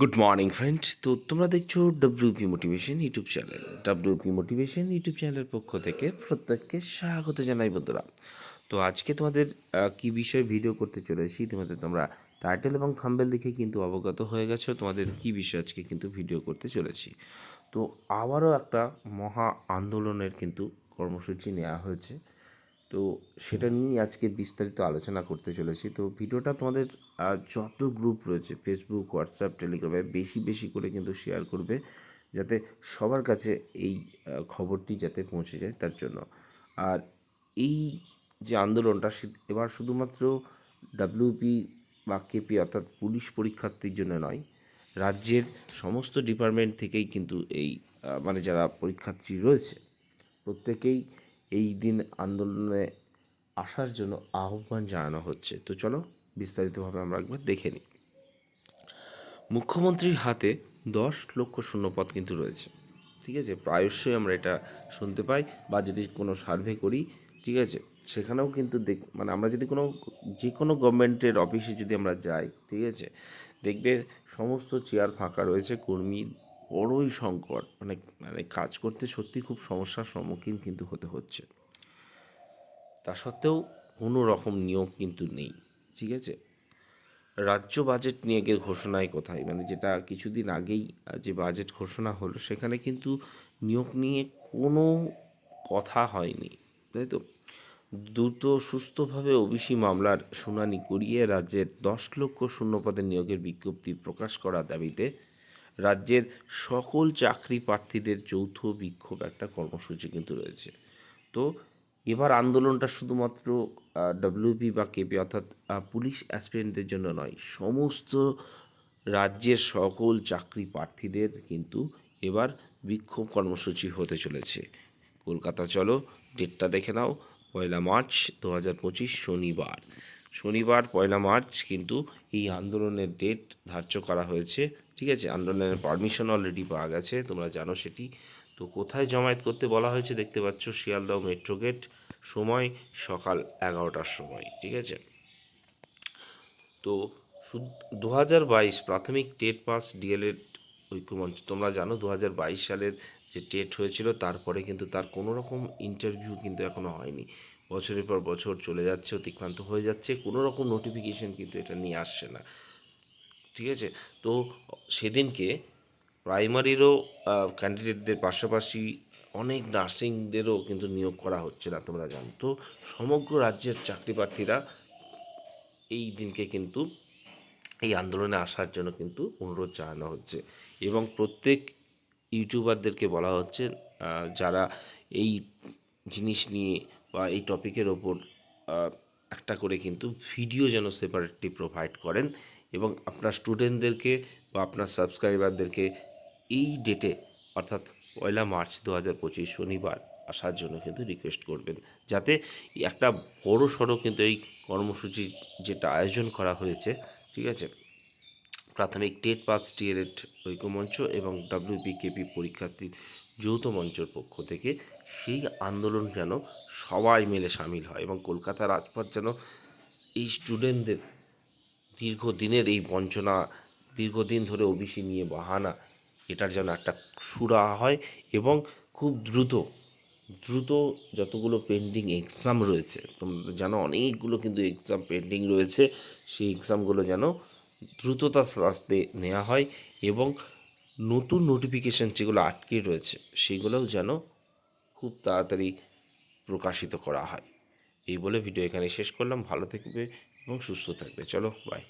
Good morning friend তো তোমরা দেখছ WP motivation YouTube channel WP motivation YouTube চ্যানেলের পক্ষ থেকে প্রত্যেককে স্বাগত জানাই, বন্ধুরা। তো আজকে তোমাদের কি বিষয়ে ভিডিও করতে চলেছি, তোমাদের তোমরা টাইটেল এবং থাম্বেল দেখে কিন্তু অবগত হয়ে গেছো, তোমাদের কি বিষয়ে আজকে কিন্তু ভিডিও করতে চলেছি। তো আবারও একটা মহা আন্দোলনের কিন্তু কর্মসূচি নেওয়া হয়েছে। তো সেটা নিয়েই আজকে বিস্তারিত আলোচনা করতে চলেছি। তো ভিডিওটা তোমাদের যত গ্রুপ রয়েছে ফেসবুক হোয়াটসঅ্যাপ টেলিগ্রামে বেশি বেশি করে কিন্তু শেয়ার করবে, যাতে সবার কাছে এই খবরটি যাতে পৌঁছে যায় তার জন্য। আর এই যে আন্দোলনটা এবার শুধুমাত্র ডাব্লিউপি বা কেপি অর্থাৎ পুলিশ পরীক্ষার্থীর জন্য নয়, রাজ্যের সমস্ত ডিপার্টমেন্ট থেকেই কিন্তু এই মানে যারা পরীক্ষার্থী রয়েছে, প্রত্যেকেই এই দিন আন্দোলনে আসার জন্য আহ্বান জানানো হচ্ছে। তো চলো বিস্তারিতভাবে আমরা একবার দেখে নিই। মুখ্যমন্ত্রীর হাতে দশ লক্ষ শূন্যপদ কিন্তু রয়েছে। ঠিক আছে? প্রায়শই আমরা এটা শুনতে পাই বা যদি কোনো সার্ভে করি, ঠিক আছে? সেখানেও কিন্তু দেখ মানে আমরা যদি কোনো, যে কোনো গভর্নমেন্টের অফিসে যদি আমরা যাই, ঠিক আছে? দেখবে সমস্ত চেয়ার ফাঁকা রয়েছে, কর্মী বড়ই সংকট। মানে মানে কাজ করতে সত্যি খুব সমস্যার সম্মুখীন কিন্তু হতে হচ্ছে। তা সত্ত্বেও কোনো রকম নিয়োগ কিন্তু নেই, ঠিক আছে? রাজ্য বাজেট নিয়োগের ঘোষণায় কোথায়? মানে যেটা কিছুদিন আগেই যে বাজেট ঘোষণা হলো, সেখানে কিন্তু নিয়োগ নিয়ে কোনো কথা হয়নি, তাই তো? দ্রুত সুস্থভাবে ওবিসি মামলার শুনানি করিয়ে রাজ্যের দশ লক্ষ শূন্যপদের নিয়োগের বিজ্ঞপ্তি প্রকাশ করার দাবিতে রাজ্যের সকল চাকরি প্রার্থীদের যৌথ বিক্ষোভ একটা কর্মসূচি কিন্তু রয়েছে। তো এবার আন্দোলনটা শুধুমাত্র ডব্লিউপি বা কেপি অর্থাৎ পুলিশ অ্যাসপিরেন্টদের জন্য নয়, সমস্ত রাজ্যের সকল চাকরি প্রার্থীদের কিন্তু এবার বিক্ষোভ কর্মসূচি হতে চলেছে। কলকাতা চলো ডেটটা দেখে নাও, পয়লা মার্চ দু হাজার পঁচিশ শনিবার। শনিবার, পয়লা মার্চ কিন্তু এই আন্দোলনের ডেট ধার্য করা হয়েছে। ঠিক আছে? আন্দোলনের পারমিশন অলরেডি পাওয়া গেছে। তোমরা জানো সেটি। তো কোথায় জমায়েত করতে বলা হয়েছে দেখতে পাচ্ছ শিয়ালদহ মেট্রো গেট সময় সকাল এগারোটার সময়। ঠিক আছে? তো দু হাজার বাইশ প্রাথমিক টেট পাস ডিএলএড ঐক্যমঞ্চ, তোমরা জানো দু হাজার বাইশ সালের যে টেট হয়েছিল, তারপরে কিন্তু তার কোনো রকম ইন্টারভিউ কিন্তু এখনও হয়নি। বছরের পর বছর চলে যাচ্ছে, অতিক্রান্ত হয়ে যাচ্ছে, কোনো রকম নোটিফিকেশন কিন্তু এটা নিয়ে আসছে না। ঠিক আছে? তো সেদিনকে প্রাইমারিরও ক্যান্ডিডেটদের পাশাপাশি অনেক নার্সিংদেরও কিন্তু নিয়োগ করা হচ্ছে না, তোমরা জানো। তো সমগ্র রাজ্যের চাকরি প্রার্থীরা এই দিনকে কিন্তু এই আন্দোলনে আসার জন্য কিন্তু অনুরোধ জানানো হচ্ছে এবং প্রত্যেক ইউটিউবারদেরকে বলা হচ্ছে যারা এই জিনিস নিয়ে বা এই টপিকের ওপর একটা করে কিন্তু ভিডিও যেন সেপারেটলি প্রোভাইড করেন এবং আপনার স্টুডেন্টদেরকে বা আপনার সাবস্ক্রাইবারদেরকে এই ডেটে অর্থাৎ পয়লা মার্চ দু হাজার পঁচিশ শনিবার আসার জন্য কিন্তু রিকোয়েস্ট করবেন। যাতে একটা বড় সড়ো কিন্তু এই কর্মসূচি যেটা আয়োজন করা হয়েছে, ঠিক আছে? প্রাথমিক টেট পাস টিএলএড ঐক্যমঞ্চ এবং ডাব্লিউপিকেপি পরীক্ষার্থীর যৌথ মঞ্চের পক্ষ থেকে সেই আন্দোলন যেন সবাই মিলে সামিল হয় এবং কলকাতা রাজপথ যেন এই স্টুডেন্টদের দীর্ঘদিনের এই বঞ্চনা, দীর্ঘদিন ধরে ওবিসি নিয়ে বাহানা, এটার যেন একটা সুরা হয় এবং খুব দ্রুত দ্রুত যতগুলো পেন্ডিং এক্সাম রয়েছে জানো অনেকগুলো কিন্তু এক্সাম পেন্ডিং রয়েছে, সেই এক্সামগুলো যেন দ্রুততার সাথে নেওয়া হয় এবং নতুন নোটিফিকেশান যেগুলো আটকে রয়েছে, সেগুলোও যেন খুব তাড়াতাড়ি প্রকাশিত করা হয়। এই বলে ভিডিও এখানে শেষ করলাম। ভালো থাকবে এবং সুস্থ থাকবে। চলো বাই